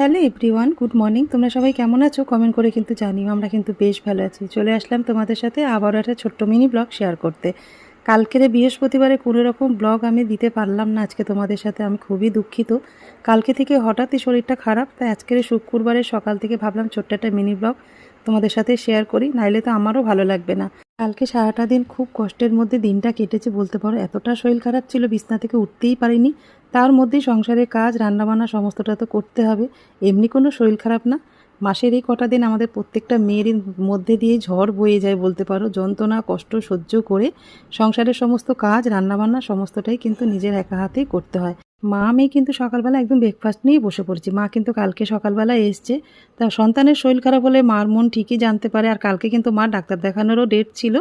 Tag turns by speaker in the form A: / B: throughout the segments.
A: Hello everyone, good morning. তোমরা সবাই কেমন আছো? কমেন্ট করে কিন্তু জানিও, আমরা কিন্তু বেশ ভালো আছি। চলে আসলাম তোমাদের সাথে আবারও একটা ছোট্ট মিনি ব্লগ শেয়ার করতে। কালকের বৃহস্পতিবারে কোনো রকম ব্লগ আমি দিতে পারলাম না আজকে তোমাদের সাথে, আমি খুবই দুঃখিত। কালকে থেকে হঠাৎই শরীরটা খারাপ, তাই আজকের শুক্রবারের সকাল থেকে ভাবলাম ছোট্ট একটা মিনি ব্লগ তোমাদের সাথে শেয়ার করি, নাইলে তো আমারও ভালো লাগবে না। কালকে সারাটা দিন খুব কষ্টের মধ্যে দিনটা কেটেছে বলতে পারো। এতটা শরীর খারাপ ছিল, বিছনা থেকে উঠতেই পারিনি। তার মধ্যেই সংসারের কাজ, রান্নাবান্না সমস্তটা তো করতে হবে। এমনি কোনো শরীর খারাপ না। মাসের এই কটা দিন আমাদের প্রত্যেকটা মেয়ের মধ্যে দিয়ে ঝড় বয়ে যায় বলতে পারো। যন্ত্রণা, কষ্ট সহ্য করে সংসারের সমস্ত কাজ, রান্নাবান্না সমস্তটাই কিন্তু নিজের একা হাতেই করতে হয়। মা আমি কিন্তু সকালবেলা একদম ব্রেকফাস্ট নিয়েই বসে পড়েছি। মা কিন্তু কালকে সকালবেলা এসছে। তা সন্তানের শরীর খারাপ হলে মার মন ঠিকই জানতে পারে। আর কালকে কিন্তু মা ডাক্তার দেখানোরও ডেট ছিল।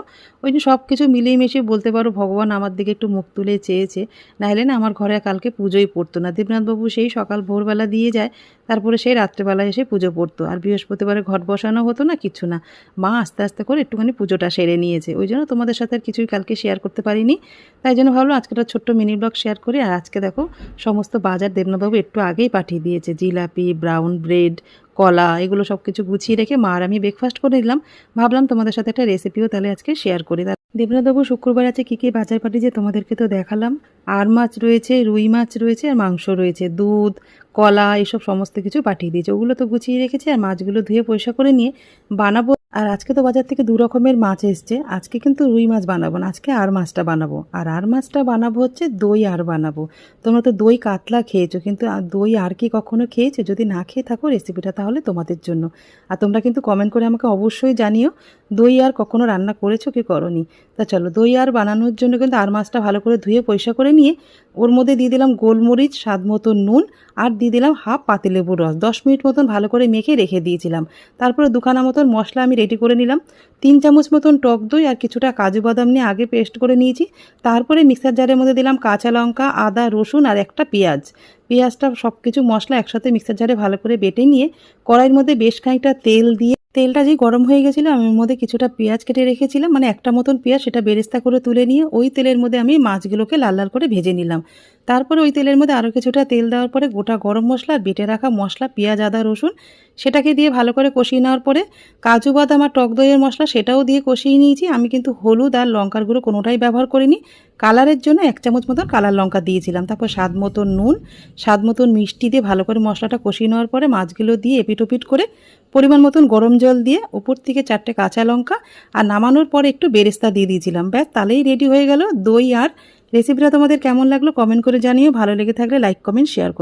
A: ওই জন্য সব কিছু মিলিয়ে মিশিয়ে বলতে পারো, ভগবান আমার দিকে একটু মুখ তুলে চেয়েছে। নাহলে না আমার ঘরে কালকে পুজোই পড়তো না। দেবনাথবাবু সেই সকাল ভোরবেলা দিয়ে যায়, তারপরে সেই রাত্রেবেলা এসে পুজো পড়তো। আর বৃহস্পতিবারে ঘট বসানো হতো না কিছু না। মা আস্তে আস্তে করে একটুখানি পুজোটা সেরে নিয়েছে। ওই জন্য তোমাদের সাথে আর কিছুই কালকে শেয়ার করতে পারিনি। তাই জন্য ভাবলাম আজকে একটা ছোট্ট মিনি ব্লগ শেয়ার করি। আর আজকে দেখো সমস্ত বাজার দেবনাথবাবু একটু আগেই পাঠিয়ে দিয়েছে। জিলাপি ব্রাউন ব্রেড কলা, এগুলো সব কিছু গুছিয়ে রেখে মা আর আমি ব্রেকফাস্ট করে নিলাম। ভাবলাম তোমাদের সাথে একটা রেসিপিও তাহলে আজকে শেয়ার করি দেবনাথবাবু, শুক্রবার আছে কী কী বাজার পাঠিয়েছে তোমাদেরকে তো দেখালাম। আর মাছ রয়েছে, রুই মাছ রয়েছে, আর মাংস রয়েছে। দুধ, কলা, এসব সমস্ত কিছু পাঠিয়ে দিয়েছে। ওগুলো তো গুছিয়ে রেখেছে, আর মাছগুলো ধুয়ে পয়সা করে নিয়ে বানাবো। আর আজকে তো বাজার থেকে দু রকমের মাছ এসছে। আজকে কিন্তু রুই মাছ বানাবো না, আজকে আর মাছটা বানাবো। আর আর মাছটা বানাবো হচ্ছে দই আর বানাবো। তোমরা তো দই কাতলা খেয়েছো, কিন্তু দই আর কি কখনো খেয়েছো? যদি না খেয়ে থাকো রেসিপিটা তাহলে তোমাদের জন্য। আর তোমরা কিন্তু কমেন্ট করে আমাকে অবশ্যই জানিও, দই আর কখনো রান্না করেছ কি করনি? তা চলো, দই আর বানানোর জন্য কিন্তু আর মাছটা ভালো করে ধুয়ে পয়সা করে নিয়ে ওর মধ্যে দিয়ে দিলাম গোলমরিচ, স্বাদ মতো নুন আর দিয়ে দিলাম হাফ পাতিলেবুর রস। দশ মিনিট মতন ভালো করে মেখে রেখে দিয়েছিলাম। তারপরে দুখানা মতন মশলা আমি রেডি করে নিলাম। তিন চামচ মতন টক দই আর কিছুটা কাজু বাদাম নিয়ে আগে পেস্ট করে নিয়েছি। তারপরে মিক্সার জারের মধ্যে দিলাম কাঁচা লঙ্কা, আদা, রসুন আর একটা পেঁয়াজ। পেঁয়াজটা সব কিছু মশলা একসাথে মিক্সার জারে ভালো করে বেটে নিয়ে কড়াইয়ের মধ্যে বেশ খানিকটা তেল দিয়ে, তেলটা যেই গরম হয়ে গেছিল আমি মধ্যে কিছুটা পেঁয়াজ কেটে রেখেছিলাম। মানে একটা মতন পেঁয়াজ সেটা বেরেস্তা করে তুলে নিয়ে ওই তেলের মধ্যে আমি মাছগুলোকে লাল লাল করে ভেজে নিলাম। তারপরে ওই তেলের মধ্যে আরও কিছুটা তেল দেওয়ার পরে গোটা গরম মশলা আর বেটে রাখা মশলা, পেঁয়াজ, আদা, রসুন, সেটাকে দিয়ে ভালো করে কষিয়ে নেওয়ার পরে কাজু, বাদাম আর টক দইয়ের মশলা সেটাও দিয়ে কষিয়ে নিয়েছি। আমি কিন্তু হলুদ আর লঙ্কার গুঁড়ো কোনোটাই ব্যবহার করিনি। কালারের জন্য এক চামচ মতন কালার লঙ্কা দিয়েছিলাম। তারপর স্বাদ মতন নুন, স্বাদ মতন মিষ্টি দিয়ে ভালো করে মশলাটা কষিয়ে নেওয়ার পরে মাছগুলো দিয়ে এপিট ওপিট করে পরিমাণ মতন গরম জল দিয়ে উপর থেকে চারটে কাঁচা লঙ্কা আর নামানোর পরে একটু বেরেস্তা দিয়ে দিয়েছিলাম। ব্যাস, তাহলেই রেডি হয়ে গেল দই আর রেসিপিটা তোমাদের কেমন লাগল কমেন্ট করে জানিও। ভালো লেগে থাকলে লাইক কমেন্ট শেয়ার করো।